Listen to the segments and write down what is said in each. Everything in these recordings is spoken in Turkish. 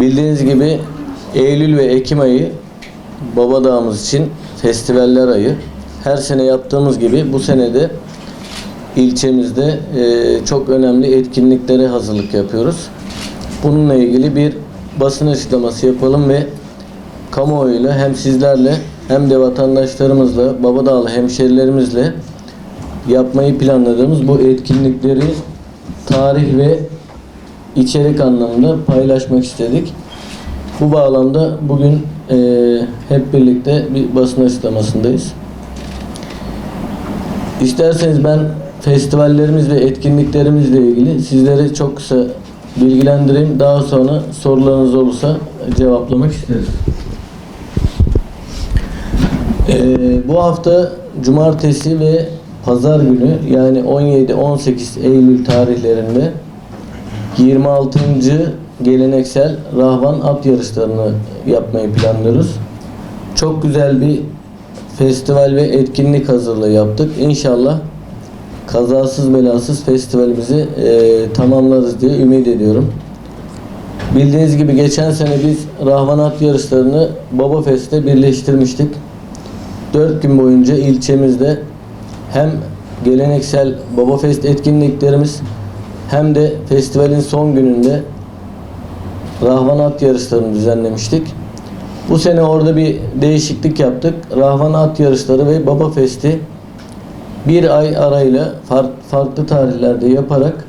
Bildiğiniz gibi Eylül ve Ekim ayı Baba Dağımız için festivaller ayı. Her sene yaptığımız gibi bu sene de ilçemizde e, çok önemli etkinliklere hazırlık yapıyoruz. Bununla ilgili bir basın açıklaması yapalım ve kamuoyuyla hem sizlerle hem de vatandaşlarımızla, Babadağlı hemşerilerimizle yapmayı planladığımız bu etkinlikleri tarih ve içerik anlamında paylaşmak istedik. Bu bağlamda bugün e, hep birlikte bir basın açıklamasındayız. İsterseniz ben festivallerimiz ve etkinliklerimizle ilgili sizleri çok kısa bilgilendireyim. Daha sonra sorularınız olursa cevaplamak isteriz. Ee, bu hafta cumartesi ve pazar günü yani 17-18 Eylül tarihlerinde 26. geleneksel Rahvan at yarışlarını yapmayı planlıyoruz. Çok güzel bir festival ve etkinlik hazırlığı yaptık. İnşallah kazasız belasız festivalimizi e, tamamlarız diye ümit ediyorum. Bildiğiniz gibi geçen sene biz Rahvan At yarışlarını Baba Fest'te birleştirmiştik. 4 gün boyunca ilçemizde hem geleneksel Baba Fest etkinliklerimiz hem de festivalin son gününde Rahvan At yarışlarını düzenlemiştik. Bu sene orada bir değişiklik yaptık. Rahvan At yarışları ve Baba Fest'i bir ay arayla far- farklı tarihlerde yaparak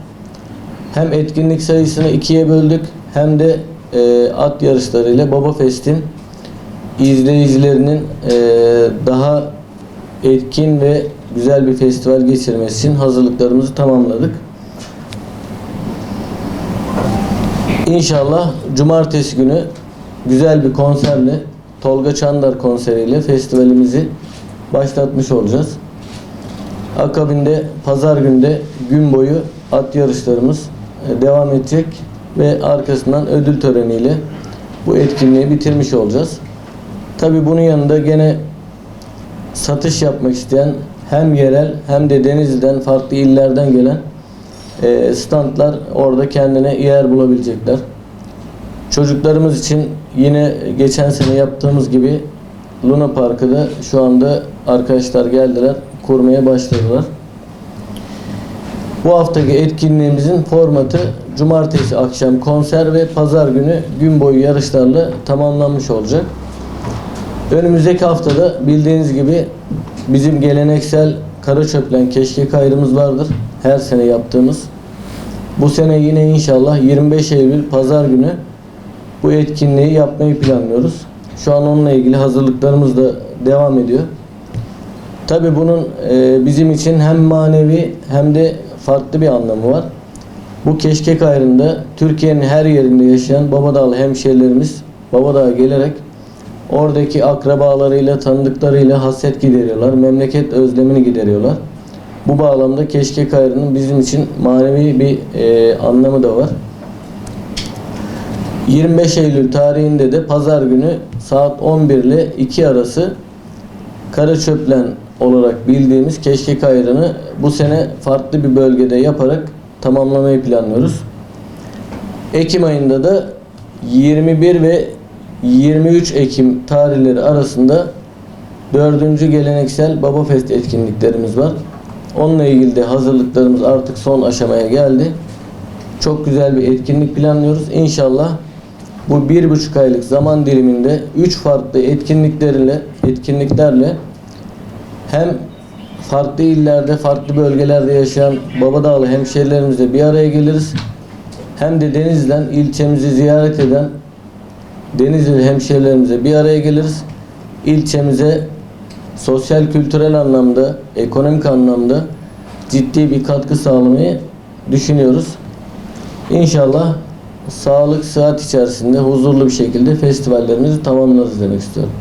hem etkinlik sayısını ikiye böldük hem de e, at yarışlarıyla Baba Fest'in izleyicilerinin e, daha etkin ve güzel bir festival geçirmesi için hazırlıklarımızı tamamladık. İnşallah cumartesi günü güzel bir konserle Tolga Çandar konseriyle festivalimizi başlatmış olacağız. Akabinde pazar günde gün boyu at yarışlarımız e, devam edecek ve arkasından ödül töreniyle bu etkinliği bitirmiş olacağız. Tabi bunun yanında gene satış yapmak isteyen hem yerel hem de Denizli'den farklı illerden gelen e, standlar orada kendine yer bulabilecekler. Çocuklarımız için yine geçen sene yaptığımız gibi Luna Park'ı da şu anda arkadaşlar geldiler, kurmaya başladılar. Bu haftaki etkinliğimizin formatı cumartesi akşam konser ve pazar günü gün boyu yarışlarla tamamlanmış olacak. Önümüzdeki haftada bildiğiniz gibi bizim geleneksel Karaçöplen keşkek ayrımız vardır. Her sene yaptığımız. Bu sene yine inşallah 25 Eylül pazar günü bu etkinliği yapmayı planlıyoruz. Şu an onunla ilgili hazırlıklarımız da devam ediyor. Tabi bunun e, bizim için hem manevi hem de farklı bir anlamı var. Bu keşkek ayrında Türkiye'nin her yerinde yaşayan Babadağlı hemşehrilerimiz Babadağ'a gelerek oradaki akrabalarıyla, tanıdıklarıyla hasret gideriyorlar. Memleket özlemini gideriyorlar. Bu bağlamda keşkek ayrının bizim için manevi bir e, anlamı da var. 25 Eylül tarihinde de pazar günü saat 11 ile 2 arası Karaçöplen olarak bildiğimiz keşkek ayrını bu sene farklı bir bölgede yaparak tamamlamayı planlıyoruz. Ekim ayında da 21 ve 23 Ekim tarihleri arasında 4. geleneksel Baba Fest etkinliklerimiz var. Onunla ilgili de hazırlıklarımız artık son aşamaya geldi. Çok güzel bir etkinlik planlıyoruz. İnşallah bu bir buçuk aylık zaman diliminde üç farklı etkinliklerle etkinliklerle hem farklı illerde, farklı bölgelerde yaşayan Babadağlı hemşehrilerimizle bir araya geliriz. Hem de Denizli'den ilçemizi ziyaret eden Denizli hemşehrilerimize bir araya geliriz. İlçemize sosyal kültürel anlamda, ekonomik anlamda ciddi bir katkı sağlamayı düşünüyoruz. İnşallah sağlık, sıhhat içerisinde huzurlu bir şekilde festivallerimizi tamamlarız demek istiyorum.